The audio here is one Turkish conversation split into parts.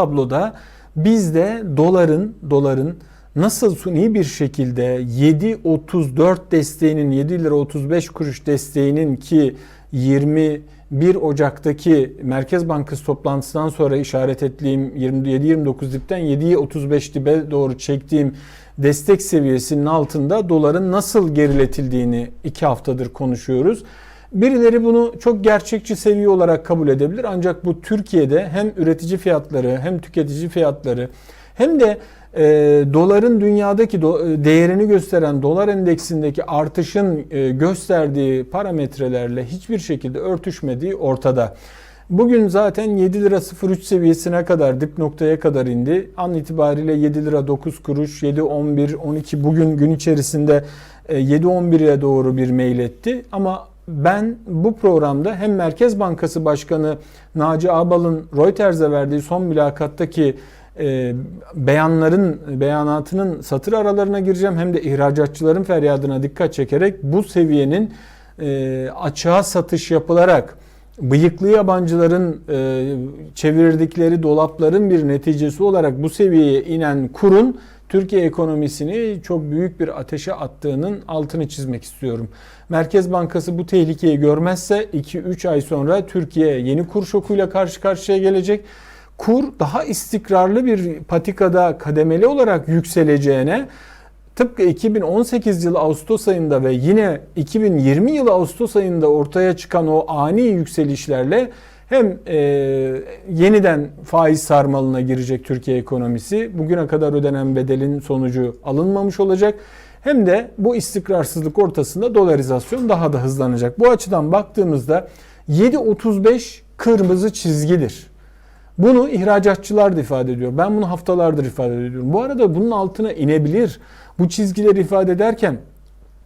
tabloda bizde doların doların nasıl suni bir şekilde 7.34 desteğinin 7 lira 35 kuruş desteğinin ki 21 Ocak'taki Merkez Bankası toplantısından sonra işaret ettiğim 27-29 dipten 7'yi 35 dibe doğru çektiğim destek seviyesinin altında doların nasıl geriletildiğini iki haftadır konuşuyoruz. Birileri bunu çok gerçekçi seviye olarak kabul edebilir ancak bu Türkiye'de hem üretici fiyatları hem tüketici fiyatları hem de e, doların dünyadaki do, değerini gösteren dolar endeksindeki artışın e, gösterdiği parametrelerle hiçbir şekilde örtüşmediği ortada. Bugün zaten 7 lira 03 seviyesine kadar dip noktaya kadar indi. An itibariyle 7 lira 9 kuruş, 7 11 12 bugün gün içerisinde 7 11'e doğru bir meyil etti. Ama ben bu programda hem Merkez Bankası Başkanı Naci Ağbal'ın Reuters'e verdiği son mülakattaki e, beyanların beyanatının satır aralarına gireceğim. Hem de ihracatçıların feryadına dikkat çekerek bu seviyenin e, açığa satış yapılarak bıyıklı yabancıların e, çevirdikleri dolapların bir neticesi olarak bu seviyeye inen kurun Türkiye ekonomisini çok büyük bir ateşe attığının altını çizmek istiyorum. Merkez Bankası bu tehlikeyi görmezse 2-3 ay sonra Türkiye yeni kur şokuyla karşı karşıya gelecek. Kur daha istikrarlı bir patikada kademeli olarak yükseleceğine tıpkı 2018 yılı Ağustos ayında ve yine 2020 yılı Ağustos ayında ortaya çıkan o ani yükselişlerle hem e, yeniden faiz sarmalına girecek Türkiye ekonomisi, bugüne kadar ödenen bedelin sonucu alınmamış olacak. Hem de bu istikrarsızlık ortasında dolarizasyon daha da hızlanacak. Bu açıdan baktığımızda 7.35 kırmızı çizgidir. Bunu ihracatçılar da ifade ediyor. Ben bunu haftalardır ifade ediyorum. Bu arada bunun altına inebilir. Bu çizgileri ifade ederken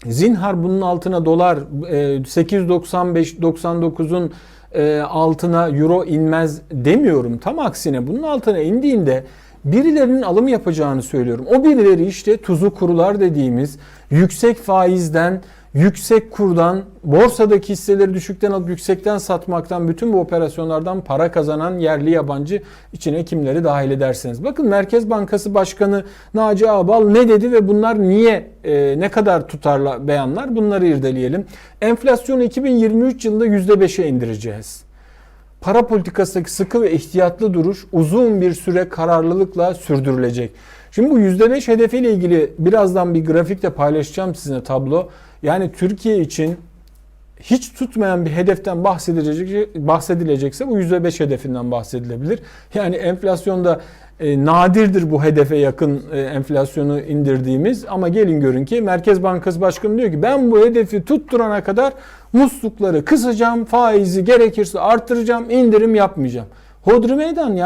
zinhar bunun altına dolar 8.95-99'un e, altına euro inmez demiyorum. Tam aksine bunun altına indiğinde birilerinin alım yapacağını söylüyorum. O birileri işte tuzu kurular dediğimiz yüksek faizden, yüksek kurdan, borsadaki hisseleri düşükten alıp yüksekten satmaktan, bütün bu operasyonlardan para kazanan yerli yabancı içine kimleri dahil ederseniz. Bakın Merkez Bankası Başkanı Naci Ağbal ne dedi ve bunlar niye e, ne kadar tutarla beyanlar bunları irdeleyelim. Enflasyonu 2023 yılında %5'e indireceğiz. Para politikasındaki sıkı ve ihtiyatlı duruş uzun bir süre kararlılıkla sürdürülecek. Şimdi bu %5 hedefiyle ilgili birazdan bir grafikte paylaşacağım sizinle tablo. Yani Türkiye için hiç tutmayan bir hedeften bahsedilecek, bahsedilecekse bu %5 hedefinden bahsedilebilir. Yani enflasyonda e, nadirdir bu hedefe yakın e, enflasyonu indirdiğimiz ama gelin görün ki Merkez Bankası Başkanı diyor ki ben bu hedefi tutturana kadar muslukları kısacağım, faizi gerekirse artıracağım, indirim yapmayacağım. Hodri meydan ya.